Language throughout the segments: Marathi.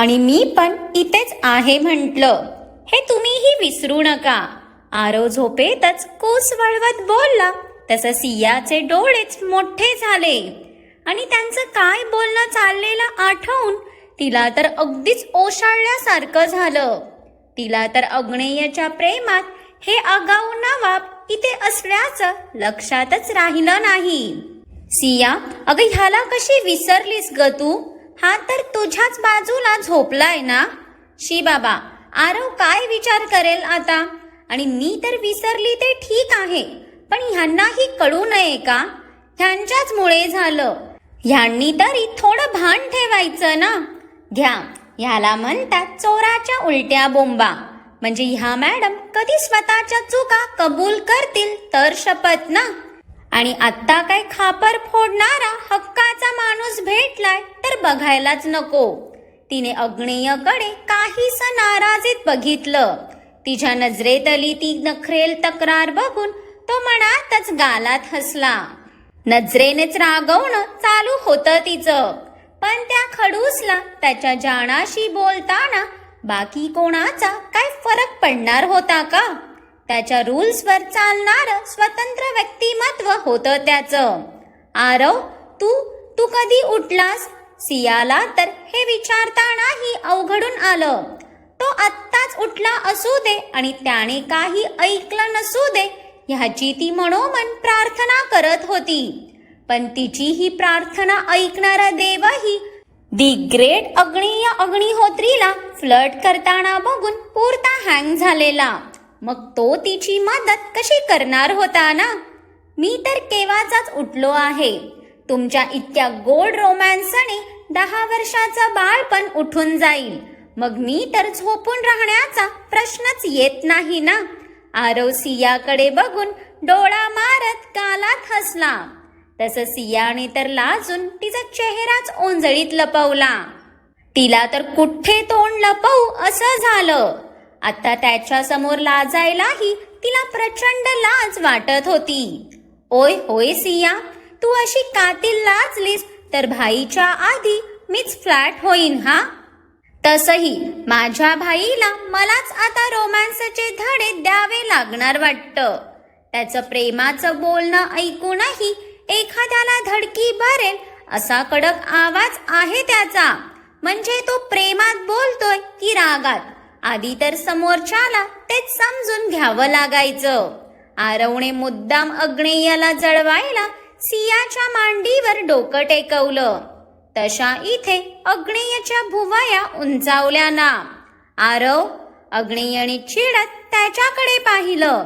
आणि मी पण इथेच आहे म्हटलं. हे तुम्हीही विसरू नका. आरव झोपेतच कोस वळवत बोलला. तसं सियाचे डोळेच मोठे झाले. आणि त्यांचं काय बोलणं चाललेलं आठवून तिला तर अगदीच ओशाळल्यासारखं झालं. तिला तर अग्नेयच्या प्रेमात हे आगाऊ नवाब इथे असल्याचं लक्षातच राहिलं नाही. सिया अगं ह्याला कशी विसरलीस ग तू? हा तर तुझ्याच बाजूला झोपलाय ना? शी बाबा आरव काय विचार करेल आता? आणि मी तर विसरली ते ठीक आहे पण ह्यांनाही कळू नये का? ह्यांच्याच मुळे झालं. ह्यांनी तरी थोडं भान ठेवायचं ना? घ्या ह्याला म्हणतात चोराच्या उलट्या बोंबा. म्हणजे ह्या मॅडम कधी स्वतःच्या चुका कबूल करतील तर शपथ ना? आणि आत्ता काय खापर फोडणारा हक्काचा माणूस भेटलाय तर बघायलाच नको. तिने अग्नेयकडे काहीस नाराजीत बघितलं. तिच्या नजरेतली ती नखरेल तक्रार बघून तो मनातच गालात हसला. नजरेनेच रागवणं चालू होतं तिचं. पण त्या खडूसला त्याच्या जाणाशी बोलताना बाकी कोणाचा काय फरक पडणार होता का? त्याच्या रूल्सवर चालणार स्वतंत्र व्यक्तिमत्व होतं त्याचं. आरव तू तू कधी उठलास? सियाला तर हे विचारतानाही अवघडून आलं. तो आत्ताच उठला असू दे आणि त्याने काही ऐकलं नसू दे ह्याची ती मनोमन प्रार्थना करत होती. पण तिची ही प्रार्थना ऐकणारा देवही दी ग्रेट अग्नीय अग्निहोत्रीला फ्लट करताना बघून पुरता हँग झालेला. मग तो तिची मदत कशी करणार होता ना? मी तर केव्हाचाच उठलो आहे. तुमच्या इतक्या गोड रोमॅन्सने दहा वर्षाचं बाळ पण उठून जाईल. मग मी तर झोपून राहण्याचा प्रश्नच येत नाही ना? आरव सियाकडे बघून डोळा मारत कालात हसला. तसं सियाने तर लाजून तिचा चेहराच ओंजळीत लपवला. तिला तर कुठे तोंड लपवू असं झालं. आता त्याच्यासमोर लाजायलाही तिला प्रचंड लाज वाटत होती. ओय होय सिया तू अशी कातील लाजलीस तर भाईच्या आधी मीच फ्लॅट होईन हा? तसही माझ्या भाईला मलाच आता रोमॅन्सचे धडे द्यावे लागणार वाटतं. त्याचं प्रेमाचं बोलणं ऐकूनही एखाद्याला धडकी भरेल असा कडक आवाज आहे त्याचा. म्हणजे तो प्रेमात बोलतोय की रागात. आधी तर समोरच्याला तेच समजून घ्यावं लागायचं. आरवणे मुद्दाम अग्नेयाला जळवायला सियाच्या मांडीवर डोकं टेकवलं. तशा इथे अग्नेयच्या भुवया उंचावल्या ना आरव अग्नेयने चिडत त्याच्याकडे पाहिलं.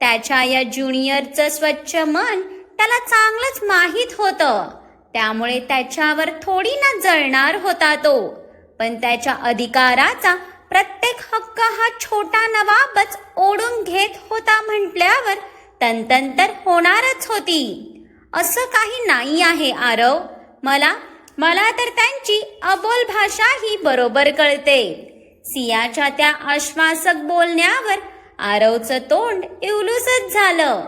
त्याच्या या ज्युनियरचं स्वच्छ मन त्याला चांगलंच माहीत होतं. त्यामुळे त्याच्यावर थोडी ना जळणार होता तो. पण त्याच्या अधिकाराचा प्रत्येक हक्क हा छोटा नवाबच ओढून घेत होता म्हटल्यावर तंतंतर होणारच होती. असं काही नाही आहे आरव. मला मला तर त्यांची अबोल भाषाही बरोबर कळते. सियाच्या त्या आश्वासक बोलण्यावर आरवचं तोंड इवलूसच झालं.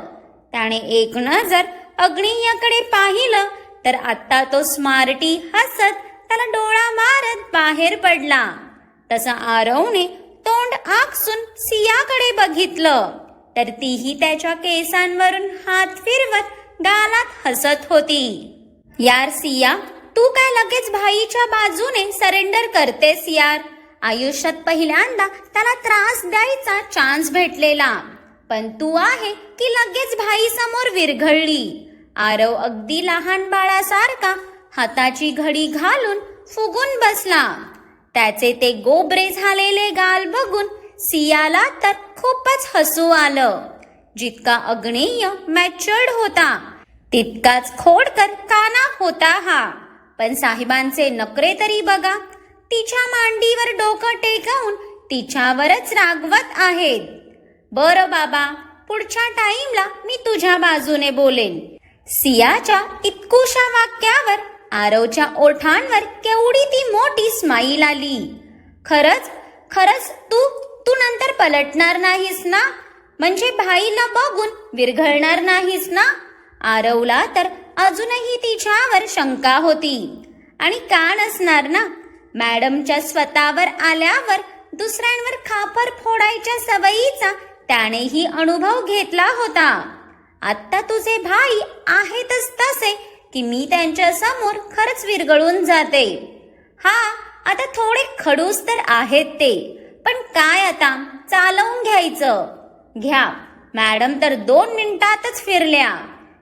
त्याने एक नजर अग्नियाकडे पाहिलं तर आत्ता तो स्मार्टी हसत त्याला डोळा मारत बाहेर पडला. तसा आरवने तोंड आकसून सियाकडे बघितलं. तर तीही त्याच्या केसांवरून हात फिरवत गालात हसत होती. यार सिया तू काय लगेच भाईच्या बाजूने सरेंडर करतेस यार? आयुष्यात पहिल्यांदा त्याला त्रास द्यायचा चान्स भेटलेला. पण तू आहे की लगेच भाई समोर विरघळली. आरव अगदी लहान बाळासारखा हाताची घडी घालून फुगून बसला. त्याचे ते गोबरे झालेले गाल बघून सियाला तर खूपच हसू आलं. जितका अग्नेय मॅच्युर्ड होता तितकाच खोडकर काना होता हा. पण साहेबांचे नकरे तरी बघा तिच्या मांडीवर डोकं टेकवून तिच्यावरच रागवत आहेत. बरं बाबा पुढच्या टाइमला मी तुझ्या बाजूने बोलेन. सियाच्या इतकुशा वाक्यावर आरवच्या ओठांवर केवढी ती मोठी स्माईल आली. खरंच खरंच तू तू नंतर पलटणार नाहीस ना? म्हणजे भाईला बघून विरघळणार नाहीस ना? आरवला तर अजूनही तिच्यावर शंका होती. आणि का नसणार ना? मॅडमच्या स्वतःवर आल्यावर दुसऱ्यांवर खापर फोडायच्या सवयीचा त्यानेही अनुभव घेतला होता. आत्ता तुझे भाई आहेतच तसे की मी त्यांच्यासमोर खरंच विरगळून जाते. हा आता थोडे खडूस तर आहेत ते पण काय आता? चालवून घ्यायचं. घ्या. मॅडम तर दोन मिनिटातच फिरल्या.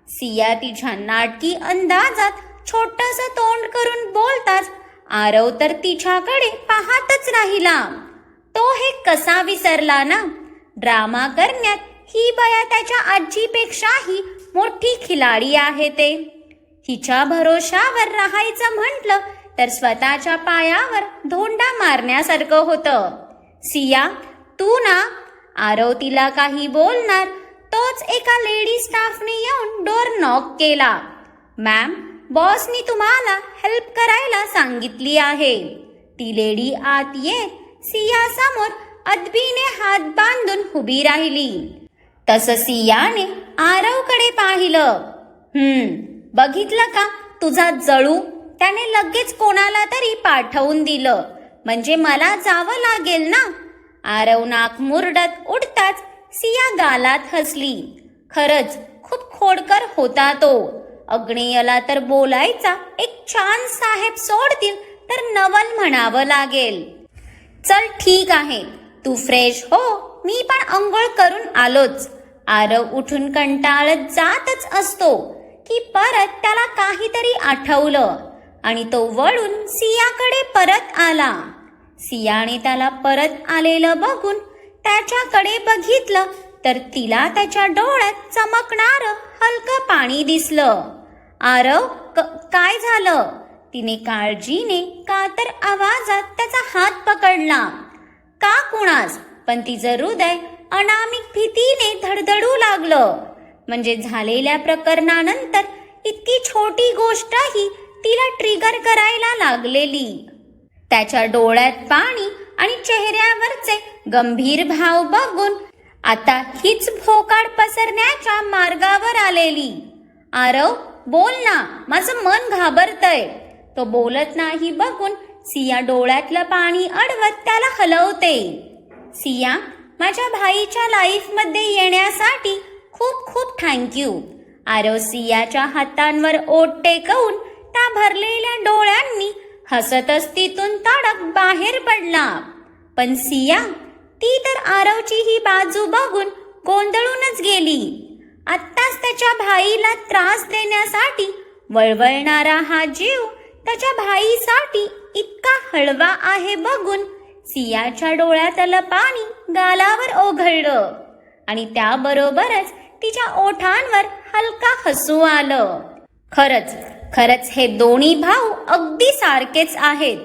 सिया तिच्या नाटकी अंदाजात छोटस तोंड करून बोलताच आरव तर तिच्याकडे पाहतच राहिला. तो हे कसा विसरला ना? ड्रामा करण्यात ही बया त्याच्या आजीपेक्षाही मोठी खिलाडी आहे ते. हिच्या भरोशावर राहायचं म्हटलं तर स्वतःच्या पायावर धोंडा मारण्यासारखं होतं. सिया तू ना? आरव तिला काही बोलणार तोच एका लेडी स्टाफने येऊन डोर नॉक केला. मॅम बॉसनी तुम्हाला हेल्प करायला सांगितली आहे. ती लेडी आत येत सिया समोर अदबीने हात बांधून उभी राहिली. तसं सियाने आरवकडे पाहिलं. हम्म बघितलं का? तुझा जळू? त्याने लगेच कोणाला तरी पाठवून दिलं. म्हणजे मला जावं लागेल ना? आरव नाक मुरडत उडताच सिया गालात हसली. खरंच खूप खोडकर होता तो. अग्नेयला तर बोलायचा एक छान साहेब सोडतील तर नवल म्हणावं लागेल. चल ठीक आहे. तू फ्रेश हो. मी पण अंघोळ करून आलोच. आरव उठून कंटाळत जातच असतो. की परत त्याला काहीतरी आठवलं. आणि तो वळून सियाकडे परत आला. सियाने त्याला परत आलेलं बघून त्याच्याकडे बघितलं तर तिला त्याच्या डोळ्यात चमकणार हलकं पाणी दिसलं. आरव काय झालं? तिने काळजीने कातर आवाजात त्याचा हात पकडला. का कुणास? पण तिचं हृदय अनामिक भीतीने धडधडू लागलं. म्हणजे झालेल्या प्रकरणानंतर इतकी छोटी गोष्टही तिला ट्रिगर करायला लागलेली. त्याच्या डोळ्यात पाणी आणि चेहऱ्यावरचे गंभीर भाव बघून आता हीच भोकाड पसरण्याच्या मार्गावर आलेली. आरव बोल ना माझं मन घाबरतय. तो बोलत नाही बघून सिया डोळ्यातलं पाणी अडवत त्याला हलवते. सिया माझ्या भाईच्या लाईफमध्ये येण्यासाठी खूप खूप थँक्यू आरव सियाच्या हातांवर ओट टेकवून त्या भरलेल्या डोळ्यांनी हसतच तिथून तडक बाहेर पडला. पण सिया ती तर आरवची ही बाजू बघून गोंधळूनच गेली. आत्ताच त्याच्या भाईला त्रास देण्यासाठी वळवळणारा हा जीव त्याच्या भाईसाठी इतका हळवा आहे बघून सियाच्या डोळ्यातलं पाणी गालावर ओघळलं. आणि त्याबरोबरच तिच्या ओठांवर हलका हसू आलं. खरंच खरंच हे दोन्ही भाऊ अगदी सारखेच आहेत.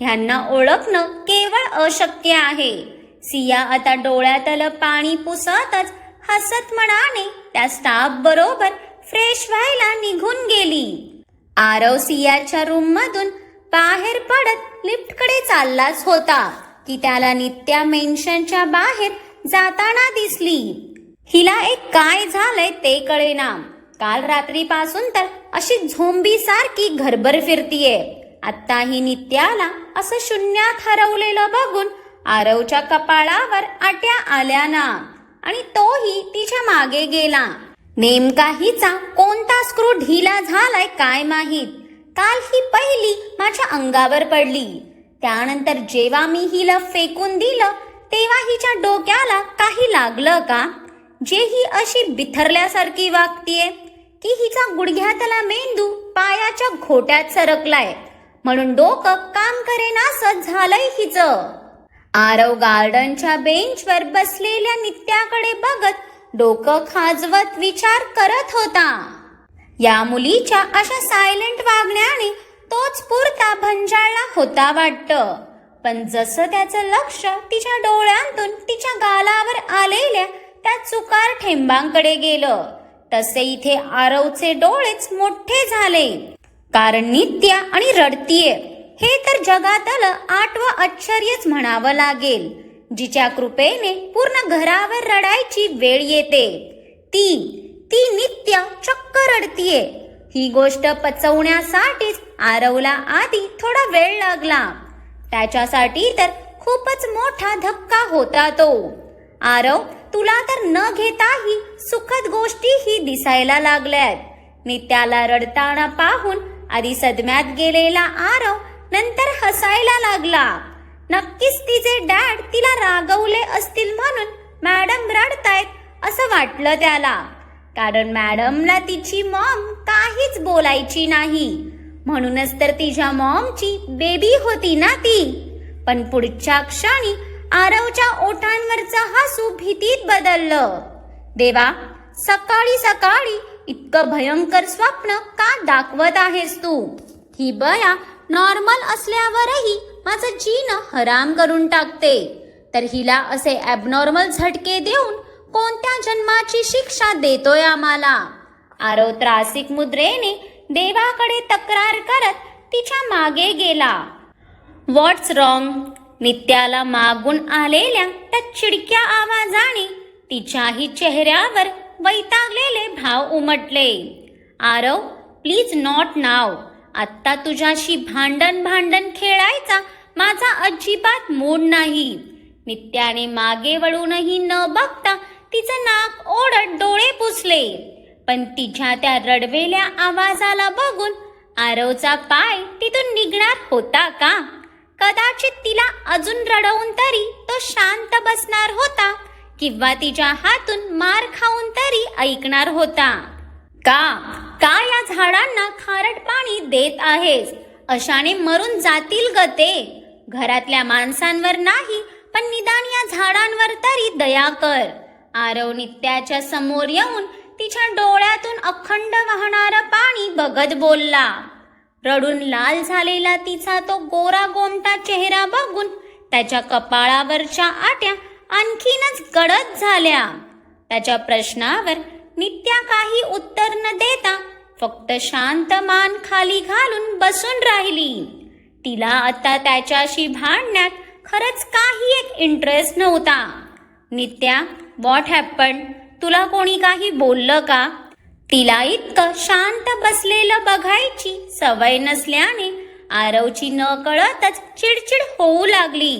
ह्यांना ओळखणं केवळ अशक्य आहे. सिया आता डोळ्यातलं पाणी पुसतच हसत मनाने त्या स्टाफ बरोबर फ्रेश व्हायला निघून गेली. आरव सियाच्या रूम मधून बाहेर पडत लिफ्टकडे चाललाच होता. की त्याला नित्या मेन्शनच्या बाहेर जाताना दिसली. हिला एक काय झालंय ते कळेना. काल रात्रीपासून तर अशी झोंबी सारखी घरभर फिरतीये. आता ही नित्याला असं शून्यात हरवलेलं बघून आरवच्या कपाळावर आट्या आल्या ना आणि तोही तिच्यामागे गेला. नेमका हिचा कोणता स्क्रू ढिला झालाय काय माहीत? काल ही पहिली माझ्या अंगावर पडली. त्यानंतर जेव्हा मी हिला फेकून दिलं तेव्हा हिच्या डोक्याला काही लागलं का? जे ही अशी बिथरल्यासारखी वागतीये की हिचा गुडघ्यातला मेंदू पायाच्या घोट्यात सरकलाय. म्हणून डोकं काम करेनासं झालंय हिचं. आरव गार्डनच्या बेंचवर बसलेल्या नित्याकडे बघत डोकं खाजवत विचार करत होता. या मुलीच्या अशा सायलेंट वागण्याने तोच पुरता भंजाळला होता वाटतं. पण जसं त्याचं लक्ष तिच्या डोळ्यांतून तिच्या गालावर आलेल्या त्या चुकार ठेंबांकडे गेलं. तसे इथे आरवचे डोळेच मोठे झाले. कारण नित्या आणि रडतीये. हे तर जगातल आठवं आश्चर्यच म्हणावं लागेल. जिच्या कृपेने पूर्ण घरावर रडायची वेळ येते. ती ती नित्य चक्क रडतीये. ही गोष्ट पचवण्यासाठीच आरवला आधी थोडा वेळ लागला. त्याच्यासाठी तर खूपच मोठा धक्का होता तो. आरव तुला तर न घेताही सुखद गोष्टीही दिसायला लागल्यात. त्याला रडताना पाहून आधी सदम्यात गेलेला आरव नंतर हसायला लागला. नक्कीच तिचे डॅड तिला रागवले असतील म्हणून मॅडम रडतायत असं वाटलं त्याला. कारण मॅडमला तिची मॉम काहीच बोलायची नाही. म्हणूनच तर तिच्या मॉमची बेबी होती ना ती. पण पुढच्या क्षणी आरवच्या ओठांवरचं हसू भीतीत बदललं. देवा सकाळी सकाळी इतकं भयंकर स्वप्न का दाखवत आहेस तू? ही बया नॉर्मल असल्यावरही माझं जीन हराम करून टाकते. तर हिला असे ॲबनॉर्मल झटके देऊन कोणत्या जन्माची शिक्षा देतोय आम्हाला? आरव त्रासिक मुद्रेने देवाकडे तक्रार करत तिच्यामागे गेला. व्हॉट्स रॉंग नित्याला मागून आलेल्या त्या चिडक्या आवाजाने तिच्याही चेहऱ्यावर वैतागलेले भाव उमटले. Aarav please not now. आत्ता तुझ्याशी भांडण भांडण खेळायचा माझा अजिबात मूड नाही. नित्याने मागे वळूनही न बघता तिचं नाक ओढत डोळे पुसले. पण तिच्या त्या रडवेल्या आवाजाला बघून आरवचा पाय तिथून निघणार होता का? कदाचित तिला अजून रडवून तरी तो शांत बसणार होता किंवा तिच्या हातून मार खाऊन तरी ऐकणार होता. का? का या झाडांना खारट पाणी देत आहेस? अशाने मरून जातील ग ते. घरातल्या माणसांवर नाही पण निदान या झाडांवर तरी दया कर आरव नित्याच्या समोर येऊन तिच्या डोळ्यातून अखंड वाहणारं पाणी बघत बोलला. रडून लाल झालेला तिचा तो गोरा गोमटा चेहरा बघून त्याच्या कपाळावरच्या आट्या आणखीनच गडद झाल्या. त्याच्या प्रश्नावर नित्या काही उत्तर न देता फक्त शांत मान खाली घालून बसून राहिली. तिला आता त्याच्याशी भांडण्यात खरंच काही एक इंटरेस्ट नव्हता. Nitya what happen? तुला कोणी काही बोललं का? तिला इतकं शांत बसलेलं बघायची सवय नसल्याने आरवची न कळतच चिडचिड होऊ लागली.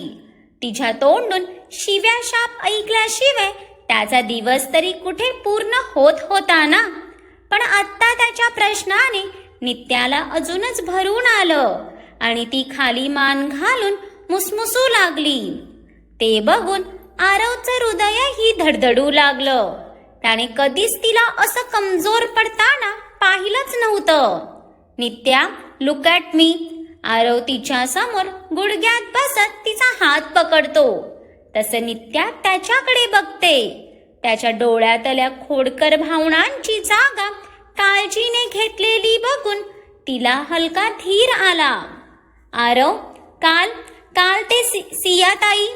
तिच्या तोंडून शिव्या शाप ऐकल्याशिवाय त्याचा दिवस तरी कुठे पूर्ण होत होता ना? पण आत्ता त्याच्या प्रश्नाने नित्याला अजूनच भरून आलं आणि ती खाली मान घालून मुसमुसू लागली. ते बघून आरवचं हृदयही धडधडू लागलं. त्याने कधीच तिला असं कमजोर पडताना पाहिलंच नव्हतं. Nitya look at me Aarav तिच्या समोर गुडघ्यात बसत तिचा हात पकडतो. तसं नित्या त्याच्याकडे बघते. त्याच्या डोळ्यातल्या खोडकर भावनांची जागा काळजीने घेतलेली बघून तिला हलका धीर आला. आरव काल काल ते सि सियाताई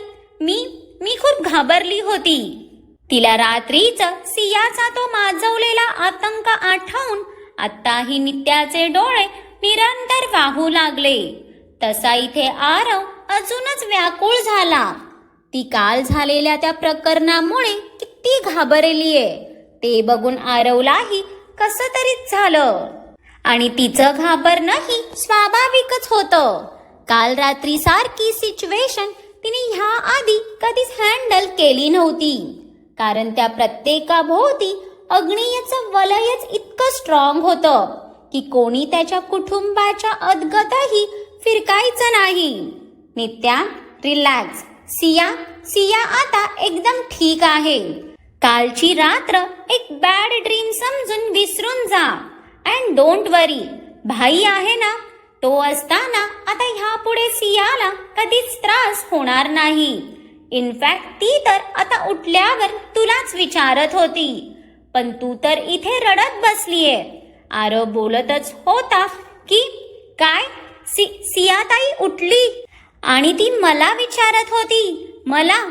मी मी खूप घाबरली होती. तिला रात्रीच सियाचा तो माजवलेला आतंक आठवून आत्ताही नित्याचे डोळे निरंतर वाहू लागले. तसा इथे आरव अजूनच व्याकुळ झाला. ती काल झालेल्या त्या प्रकरणामुळे किती घाबरलीये ते बघून आरवलाही कसं तरीच झालं. आणि तिचं घाबरणंही स्वाभाविकच होतं. काल रात्री सारखी सिच्युएशन तिने ह्या आधी कधीच हँडल केली नव्हती. कारण त्या प्रत्येकाभोवती अग्नियचं वलयच इतकं स्ट्रॉंग होतं की कोणी त्याच्या कुटुंबाच्या अदगतही फिरकायचं नाही. नित्या रिलॅक्स सिया सिया आता एकदम ठीक आहे. कालची रात्र एक बॅड ड्रीम समजून विसरून जा. अँड डोंट वरी भाई आहे ना तो असताना आता ह्यापुढे सियाला कधीच त्रास होणार नाही. इनफॅक्ट ती तर आता उठल्यावर तुलाच विचारत होती. पण तू तर इथे रडत बसलीये. आरव बोलतच होता की काय? सि सियाताई उठली? आणि ती मला विचारत होती मला?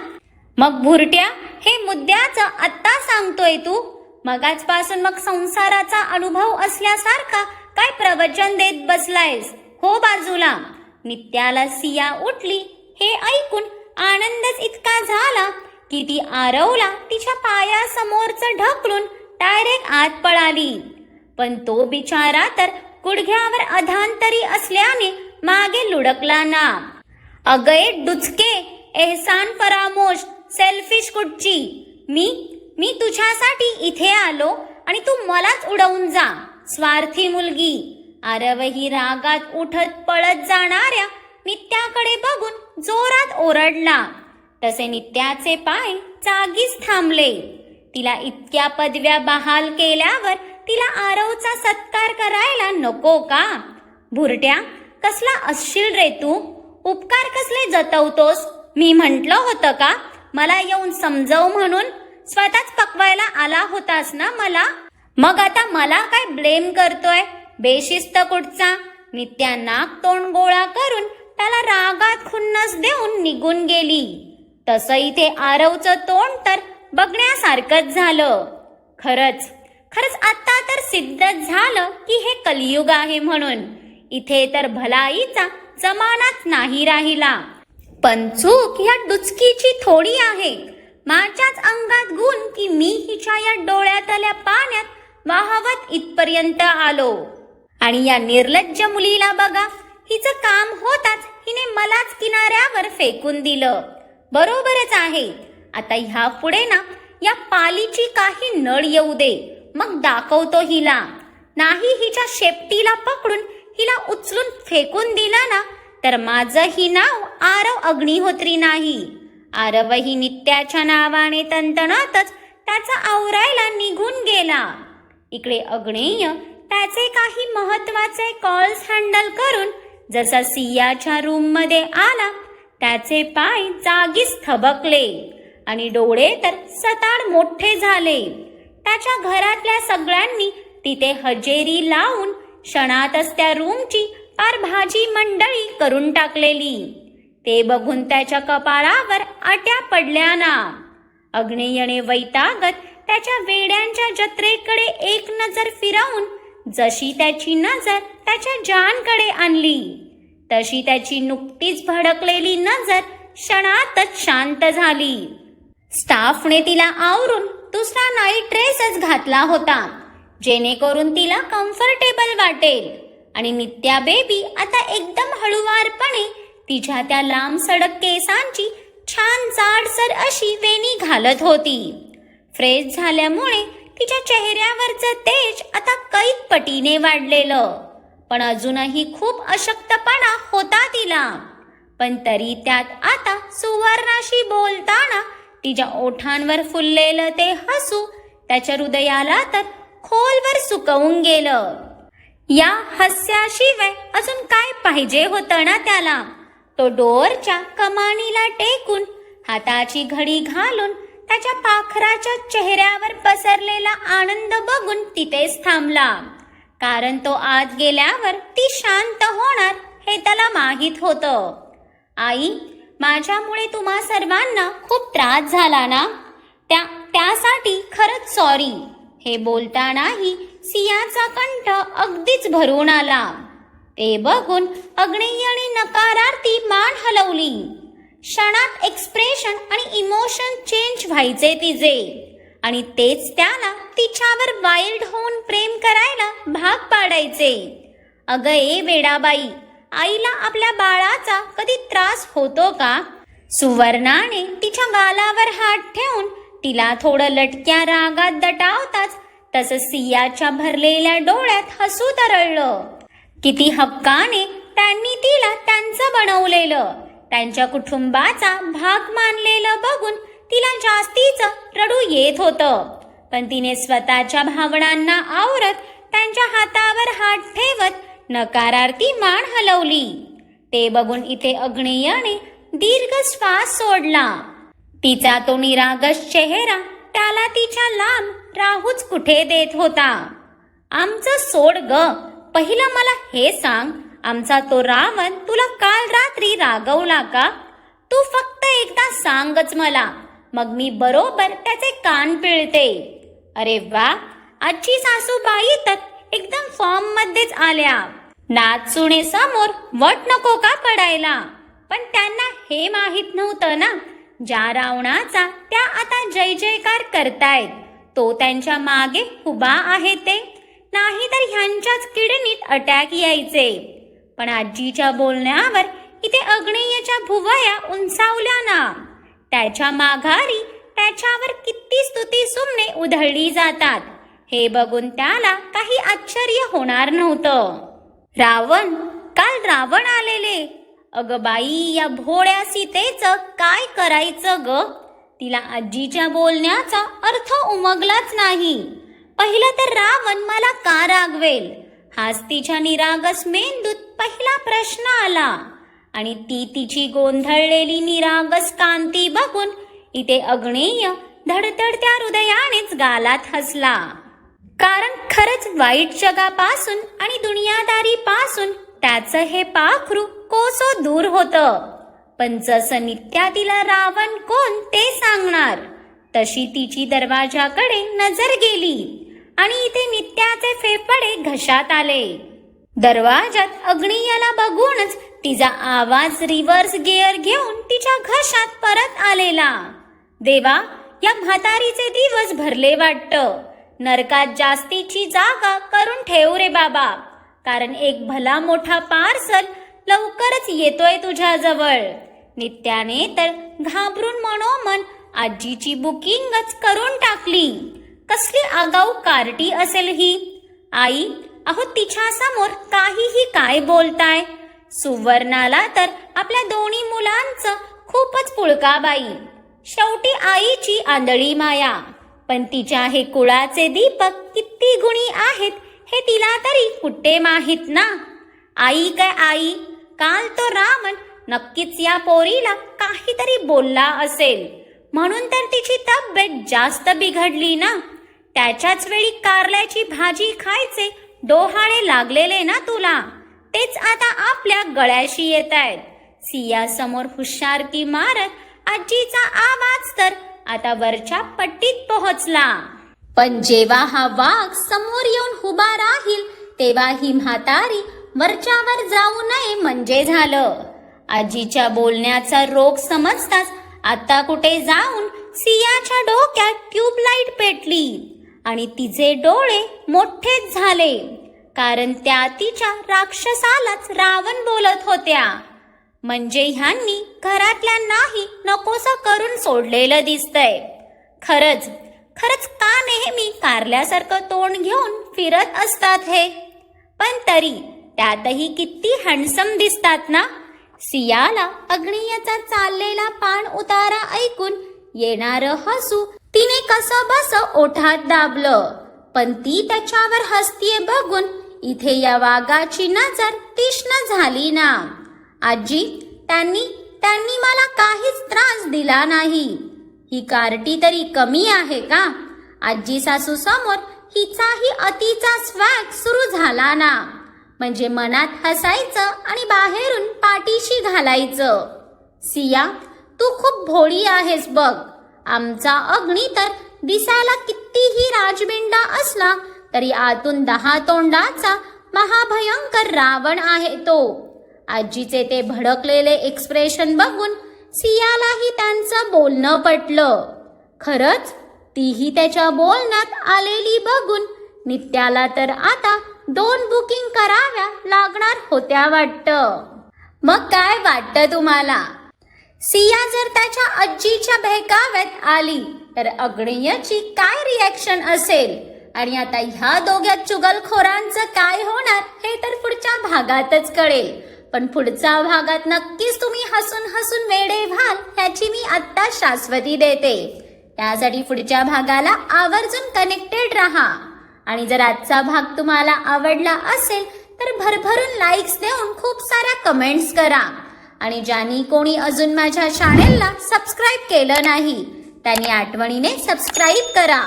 मग भुरट्या हे मुद्द्याचं आत्ता सांगतोय तू? मगाचपासून मग संसाराचा अनुभव असल्यासारखा काय प्रवचन देत बसलायस? हो बाजूला. नित्याला सिया उठली हे ऐकून आनंदच इतका झाला की ती आरवला तिच्या पायासमोरच ढकलून डायरेक्ट आत पळाली. पण तो बिचारा तर गुडघ्यावर अधांतरी असल्याने मागे लुडकला ना. अगये डुचके एहसान फरामोश सेल्फिश कुठची? मी मी तुझ्यासाठी इथे आलो आणि तू मलाच उडवून जा स्वार्थी मुलगी. आरवही रागात उठत पळत जाणाऱ्या नित्याकडे बघून जोरा ओरडला. तसे नित्याचे पाय जागीच थांबले. तिला इतक्या पदव्या बहाल केल्यावर तिला आरवचा सत्कार करायला नको का? भुरट्या कसला असशील रे तू? उपकार कसले जतवतोस? मी म्हंटल होतं का? मला येऊन समजव म्हणून. स्वतःच पकवायला आला होतास ना मला? मग आता मला काय ब्लेम करतोय? बेशिस्त कुठचा? नित्या नाक तोंड गोळा करून त्याला रागात खुन्नस देऊन निघून गेली. तसं इथे आरवचं तोंड तर बघण्यासारखंच झालं. खरंच खरंच आता तर सिद्धच झालं की हे कलियुग आहे म्हणून. इथे तर भलाईचा जमानाच नाही राहिला. पण चूक ह्या डुचकीची थोडी आहे. माझ्याच अंगात गुण की मी हिच्या या डोळ्यातल्या पाण्यात वाहवत इथपर्यंत आलो. आणि या निर्लज्ज मुलीला बघा. हिचं काम होताच हिने मलाच किनाऱ्यावर फेकून दिलं. बरोबरच आहे. आता ह्या पुढे ना या पालीची काही नळ येऊ दे. मग दाखवतो हिला. नाही हिच्या शेपटीला पकडून हिला उचलून फेकून दिला ना तर माझं ही नाव आरव अग्निहोत्री नाही. आरव ही नित्याच्या नावाने तंतणातच त्याचा आवरायला निघून गेला. इकडे अग्नेय त्याचे काही महत्त्वाचे कॉल्स हँडल करून जसा सियाच्या रूममध्ये आला त्याचे पाय जागीच थबकले आणि डोळे तर सताड मोठे झाले. त्याच्या घरातल्या सगळ्यांनी तिथे हजेरी लावून क्षणातच त्या रूमची पार भाजी मंडळी करून टाकलेली. ते बघून त्याच्या कपाळावर आट्या पडल्या ना अग्नेयने वैतागत त्याच्या वेड्यांच्या जत्रेकडे एक नजर फिरवून जशी त्याची नजर त्याच्या जानकडे आणली तशी त्याची नुकतीच भडकलेली नजर क्षणातच शांत झाली. स्टाफने तिला आवरून दुसरा नाईट ड्रेसच घातला होता जेणेकरून तिला कम्फर्टेबल वाटेल. आणि नित्या बेबी आता एकदम हळुवारपणे तिच्या त्या लांब सडक केसांची छान जाडसर अशी वेणी घालत होती. फ्रेश झाल्यामुळे तिच्या चेहऱ्यावरचं तेज आता कैक पटीने वाढलेलं. पण अजूनही खूप अशक्तपणा होता तिला. पण तरी त्यात आता सुवर्णाशी बोलताना तिच्या ओठांवर फुललेलं ते हसू त्याच्या हृदयाला तर खोलवर सुकवून गेलं. या हस्याशिवाय अजून काय पाहिजे होतं ना त्याला? तो डोअरच्या कमानीला टेकून हाताची घडी घालून त्याच्या पाखराच्या चेहऱ्यावर पसरलेला आनंद बघून तिथेच थांबला. कारण तो आत गेल्यावर ती शांत होणार हे त्याला माहीत होतं. आई माझ्यामुळे तुम्हा सर्वांना खूप त्रास झाला ना? त्या त्यासाठी खरंच सॉरी हे बोलतानाही सियाचा कंठ अगदीच भरून आला. ते बघून अग्नेयने नकारार्थी मान हलवली. क्षणात एक्सप्रेशन आणि इमोशन चेंज व्हायचे तिचे. आणि तेच त्याला तिच्यावर वाईल्ड होऊन प्रेम करायला भाग पाडायचे. अगं ए वेडाबाई आईला आपल्या बाळाचा कधी त्रास होतो का? सुवर्णाने तिच्या गालावर हात ठेवून तिला थोडं लटक्या रागात दटावताच तसं सियाच्या भरलेल्या डोळ्यात हसू तरळलं. किती हक्काने त्यांनी तिला त्यांचं बनवलेलं. त्यांच्या कुटुंबाचा भाग मानलेलं बघून तिला जास्तीच रडू येत होतं. पण तिने स्वतःच्या भावनांना आवरत त्यांच्या हातावर हात ठेवत नकारार्थी मान हलवली. ते बघून इथे अग्नेयाने दीर्घ श्वास सोडला. तिचा तो निरागस चेहरा त्याला तिच्या लांब राहूच कुठे देत होता? आमचं सोड ग. पहिलं मला हे सांग आमचा तो रावण तुला काल रात्री रागवला का? तू फक्त एकदा सांगच मला. मग मी बरोबर त्याचे कान पिळते. अरे वा आजची सासूबाई तर एकदम फॉर्म मध्येच आल्या. नाचुणे समोर वट नको का पडायला? पण त्यांना हे माहीत नव्हतं ना ज्या रावणाचा त्या आता जय जयकार करतायत तो त्यांच्या मागे उभा आहे ते. नाही तर ह्यांच्याच किडनीत अटॅक यायचे. पण आजीच्या बोलण्यावर इथे अग्नेयच्या भुवया उंचावल्या ना. त्याच्या माघारी त्याच्यावर किती स्तुती सुमने उधळली जातात. हे बघून त्याला काही आश्चर्य होणार नव्हतं. रावण काल रावण आलेले. अग बाई या भोळ्या सीतेचं काय करायचं ग? तिला आजीच्या बोलण्याचा अर्थ उमगलाच नाही. पहिलं तर रावण मला का रागवेल? आज तिच्या निरागस मेंदूत पहिला प्रश्न आला. आणि ती तिची गोंधळलेली निरागस कांती बघून इथे अग्नेय धडधडत्या हृदयानेच गालात हसला. कारण खरंच वाईट जगापासून आणि दुनियादारीपासून त्याचं हे पाखरू कोसो दूर होतं. पण जसं नित्या तिला रावण कोण ते सांगणार. तशी तिची दरवाजाकडे नजर गेली. आणि इथे नित्याचे फेफडे घशात आले. दरवाजात अग्नियाला बघूनच तिचा आवाज रिव्हर्स गिअर घेऊन तिच्या घशात परत आलेला. देवा या म्हातारीचे दिवस भरले वाटतं. नरकात जास्तीची जागा करून ठेव रे बाबा. कारण एक भला मोठा पार्सल लवकरच येतोय तुझ्या जवळ नित्याने तर घाबरून मनोमन आजीची बुकिंगच करून टाकली. आगाऊ कार्टी असेल ही आई अहो तिच्या समोर काहीही काय बोलताय? सुवर्णाला तर आपल्या दोन्ही मुलांचं खूपच पुळका बाई. शेवटी आईची आंधळी माया. पण तिच्या हे कुळाचे दीपक किती गुणी आहेत हे तिला तरी कुठे माहीत ना? आई काय आई? काल तो रावण नक्कीच या पोरीला काहीतरी बोलला असेल. म्हणून तर तिची तब्येत जास्त बिघडली ना? त्याच्याच वेळी कारल्याची भाजी खायचे. डोहाळे लागलेले ना तुला? तेच आता आपल्या गळ्याशी येत आहेत सिया समोर हुशारकी मारत आजीचा आवाज तर आता वरच्या पट्टीत पोहोचला. पण जेव्हा हा वाघ समोर येऊन उभा राहील तेव्हा ही म्हातारी वरच्यावर जाऊ नये म्हणजे झालं. आजीच्या बोलण्याचा रोग समजताच आता कुठे जाऊन सियाच्या डोक्यात ट्यूबलाईट पेटली. आणि तिचे डोळे मोठेच झाले कारण त्या तिच्या राक्षसालाच रावण बोलत होत्या. म्हणजे ह्यांनी घरातल्या नाही नकोसं करून सोडलेलं दिसतंय. खरंच खरंच का नेहमी कारल्यासारखं तोंड घेऊन फिरत असतात हे? पण तरी त्यातही किती हँडसम दिसतात ना? सियाला अग्नियाचा चाललेला पान उतारा ऐकून येणार हसू तिने कसं बस ओठात दाबलं. पण ती त्याच्यावर हसतीये बघून इथे या वाघाची नजर तीक्ष्ण झाली ना. आजी त्यांनी त्यांनी मला काहीच त्रास दिला नाही. ही कार्टी तरी कमी आहे का? आजी सासू समोर हिचाही अतीचा स्वॅग सुरू झाला ना. म्हणजे मनात हसायचं आणि बाहेरून पाठीशी घालायचं. सिया तू खूप भोळी आहेस बघ. आमचा अग्नी तर दिसायला कितीही राजबिंडा असला तरी आतून दहा तोंडाचा महाभयंकर रावण आहे तो. आजीचे ते भडकलेले एक्सप्रेशन बघून सियालाही त्यांचं बोलणं पटलं. खरंच तीही त्याच्या बोलण्यात आलेली बघून नित्याला तर आता दोन बुकिंग कराव्या लागणार होत्या वाटतं. मग काय वाटतं तुम्हाला? सिया जर त्याच्या आजीच्या भेकावेत आली तर अग्नियची काय रिॲक्शन असेल? आणि आता ह्या दोघ्या चुगलखोरांचं काय होणार हे तर पुढच्या भागातच कळेल. पण पुढच्या भागात नक्कीच तुम्ही हसून हसून वेडे व्हाल ह्याची मी आत्ता शाश्वती देते. त्यासाठी पुढच्या भागाला आवर्जून कनेक्टेड राहा. आणि जर आजचा भाग तुम्हाला आवडला असेल तर भरभरून लाईक्स देऊन खूप साऱ्या कमेंट्स करा. आणि ज्यांनी कोणी अजून माझ्या चॅनेलला सबस्क्राईब केलं नाही त्यांनी आठवणीने सबस्क्राईब करा.